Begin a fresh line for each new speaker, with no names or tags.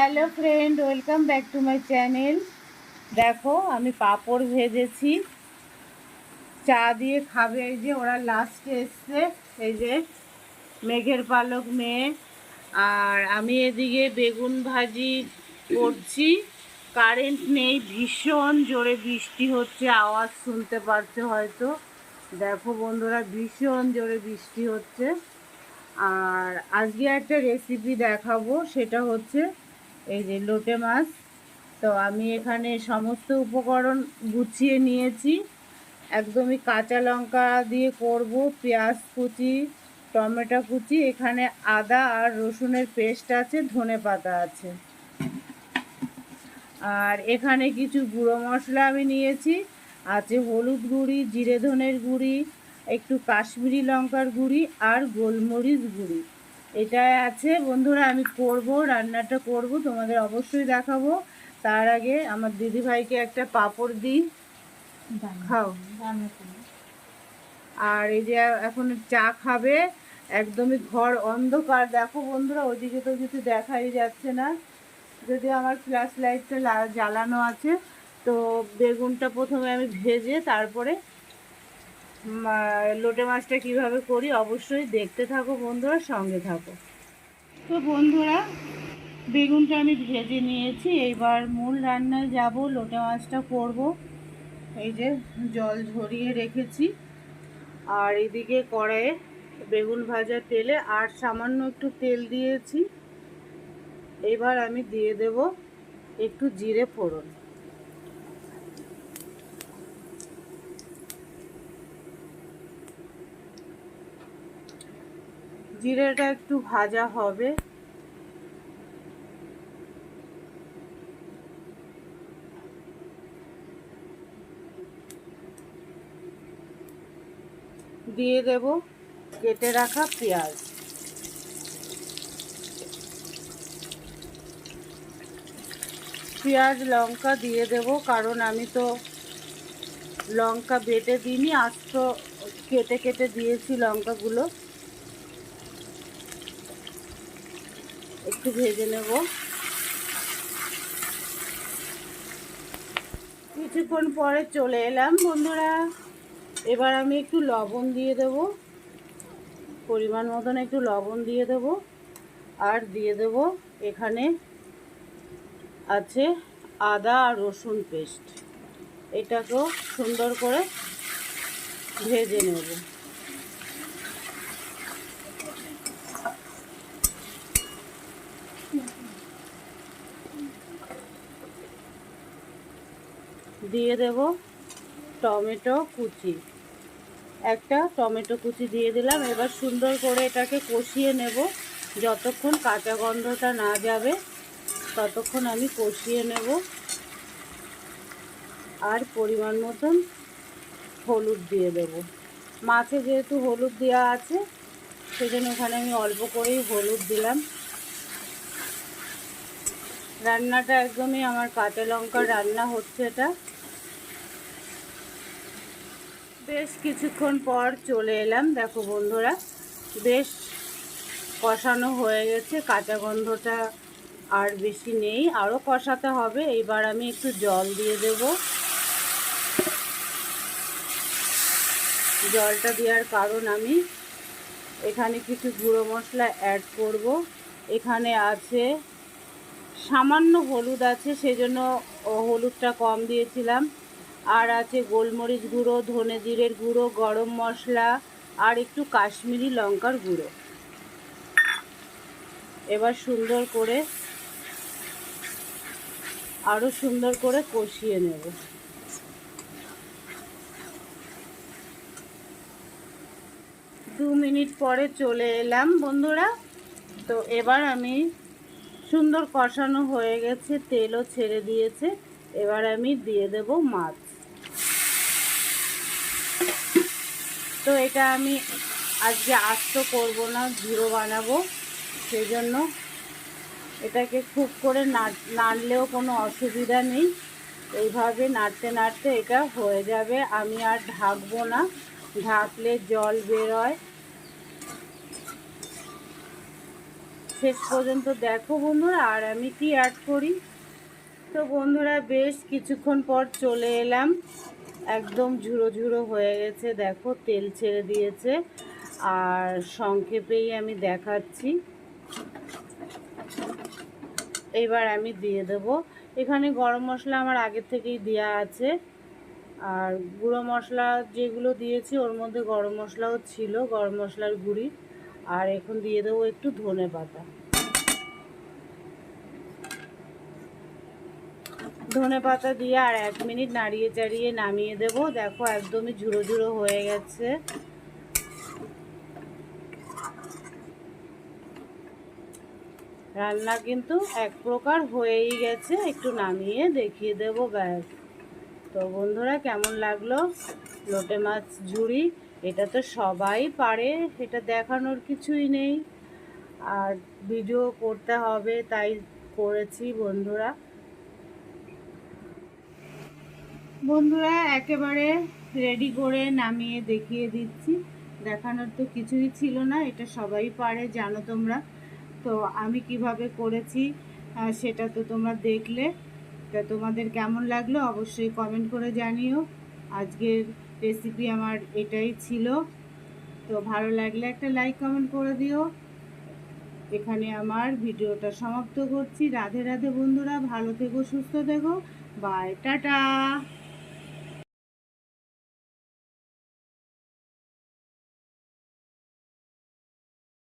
Hello friend, welcome back to my channel. দেখো, আমি পাঁপড় ভেজেছি। চা দিয়ে খাবে এই যে, ওরা লাস্টে এসছে। এই যে, মেঘের পালক মেয়ে। আর আমি এদিকে বেগুন ভাজি করছি। কারেন্ট নেই, ভীষণ জোরে বৃষ্টি হচ্ছে, আওয়াজ শুনতে পারছে হয়তো। দেখো বন্ধুরা, ভীষণ জোরে বৃষ্টি হচ্ছে। আর আজকে একটা রেসিপি দেখাবো, সেটা হচ্ছে এই যে লোটে মাছ। তো আমি এখানে সমস্ত উপকরণ গুছিয়ে নিয়েছি। একদমই কাঁচা লঙ্কা দিয়ে করব, পেঁয়াজ কুচি, টমেটো কুচি, এখানে আদা আর রসুনের পেস্ট আছে, ধনে পাতা আছে। আর এখানে কিছু গুঁড়ো মশলা আমি নিয়েছি, আছে হলুদ গুঁড়ি, জিরে ধনের গুঁড়ি, একটু কাশ্মীরি লঙ্কার গুঁড়ি আর গোলমরিচ গুঁড়ি। এটা আছে। বন্ধুরা আমি করব রান্নাটা করব তোমাদের অবশ্যই দেখাবো। তার আগে আমার দিদিভাইকে একটা পাঁপড় দিই। খাও। আর এই যে এখন চা খাবে একদমই ঘর অন্ধকার। দেখো বন্ধুরা ওইদিকে তো কিছু দেখাই যাচ্ছে না। যদি আমার ফ্ল্যাশ লাইটটা জ্বালানো আছে তো বেগুনটা প্রথমে আমি ভেজে তারপরে লোটে মাছটা কীভাবে করি অবশ্যই দেখতে থাকো বন্ধুরা, সঙ্গে থাকো। তো বন্ধুরা, বেগুনটা আমি ভেজে নিয়েছি, এইবার মূল রান্নায় যাব, লোটে মাছটা করব। এই যে জল ঝরিয়ে রেখেছি। আর এদিকে কড়াইয়ে বেগুন ভাজা তেলে আর সামান্য একটু তেল দিয়েছি। এবার আমি দিয়ে দেব একটু জিরে ফোড়ন। জিরেটা একটু ভাজা হবে। দিয়ে দেব কেটে রাখা পেঁয়াজ। পেঁয়াজ, লঙ্কা দিয়ে দেব, কারণ আমি তো লঙ্কা বেটে দিইনি আস্ত কেটে কেটে দিয়েছি লঙ্কাগুলো। একটু ভেজে নেব। কিছুক্ষণ পরে চলে এলাম বন্ধুরা। এবার আমি একটু লবণ দিয়ে দেব। পরিমাণ মতন একটু লবণ দিয়ে দেব। আর দিয়ে দেব এখানে আছে আদা আর রসুন পেস্ট। এটাকেও সুন্দর করে ভেজে নেব। দিয়ে দেব টমেটো কুচি। একটা টমেটো কুচি দিয়ে দিলাম। এবার সুন্দর করে এটাকে কষিয়ে নেব। যতক্ষণ কাঁচা গন্ধটা না যাবে, ততক্ষণ আমি কষিয়ে নেব। আর পরিমাণ মতন হলুদ দিয়ে দেব। মাছে যেহেতু হলুদ দেওয়া আছে, সেজন্য ওখানে আমি অল্প করেই হলুদ দিলাম। রান্নাটা একদমই আমার কাঁচা লঙ্কার রান্না হচ্ছে এটা। বেশ কিছুক্ষণ পর চলে এলাম। দেখো বন্ধুরা, বেশ কষানো হয়ে গেছে। কাঁচা গন্ধটা আর বেশি নেই। আরও কষাতে হবে। এইবার আমি একটু জল দিয়ে দেব। জলটা দেওয়ার কারণ আমি এখানে কিছু গুঁড়ো মশলা অ্যাড করব। এখানে আছে সামান্য হলুদ আছে, সেজন্য হলুদটা কম দিয়েছিলাম। আর আছে গোলমরিচ গুঁড়ো, ধনে জিরের গুঁড়ো, গরম মশলা আর একটু কাশ্মীরি লঙ্কার গুঁড়ো। এবার সুন্দর করে আরও সুন্দর করে কষিয়ে নেব। দু মিনিট পরে চলে এলাম বন্ধুরা। তো এবার আমি সুন্দর কষানো হয়ে গেছে, তেলও ছেড়ে দিয়েছে। এবার আমি দিয়ে দেব মাছ। তো এটা আমি আজকে আস্ত করব না ঝুড়ো বানাবো সেই জন্য এটাকে খুব করে নাড়লেও কোনো অসুবিধা নেই। এইভাবে নাড়তে নাড়তে এটা হয়ে যাবে। আমি আর ঢাকবো না, ঢাকলে জল বেরোয় শেষ পর্যন্ত দেখো বন্ধুরা, আর আমি কি অ্যাড করি? তো বন্ধুরা, বেশ কিছুক্ষণ পর চলে এলাম। একদম ঝুড়ো ঝুড়ো হয়ে গেছে, দেখো, তেল ছেড়ে দিয়েছে। আর সংক্ষেপেই আমি দেখাচ্ছি। এবার আমি দিয়ে দেব। এখানে গরম মশলা আমার আগে থেকেই দেওয়া আছে। আর গুঁড়ো মশলা যেগুলো দিয়েছি, ওর মধ্যে গরম মশলাও ছিল, গরম মশলার গুঁড়ি। আর এখন দিয়ে দেবো একটু ধনে পাতা। ধনে পাতা দিয়ে আর এক মিনিট নাড়িয়ে চাড়িয়ে নামিয়ে দেব। দেখো একদমই ঝুড়ো ঝুড়ো হয়ে গেছে। রান্না কিন্তু এক প্রকার হয়েই গেছে। একটু নামিয়ে দেখিয়ে দেব, ব্যাস। তো বন্ধুরা, কেমন লাগল? লোটে মাছ ঝুড়ি এটা তো সবাই পারে, এটা দেখানোর কিছুই নেই। আর ভিডিও করতে হবে, তাই করেছি বন্ধুরা। বন্ধুরা, একেবারে রেডি করে নামিয়ে দেখিয়ে দিচ্ছি। দেখানোর তো কিছুই ছিল না, এটা সবাই পারে, জানো তোমরা। তো আমি কীভাবে করেছি সেটা তো তোমরা দেখলে। তা তোমাদের কেমন লাগল অবশ্যই কমেন্ট করে জানিও। আজকের রেসিপি আমার এটাই ছিল। তো ভালো লাগলে একটা লাইক কমেন্ট করে দিও। এখানে আমার ভিডিওটা সমাপ্ত করছি। রাধে রাধে বন্ধুরা, ভালো থেকো, সুস্থ থেকো। Bye tata!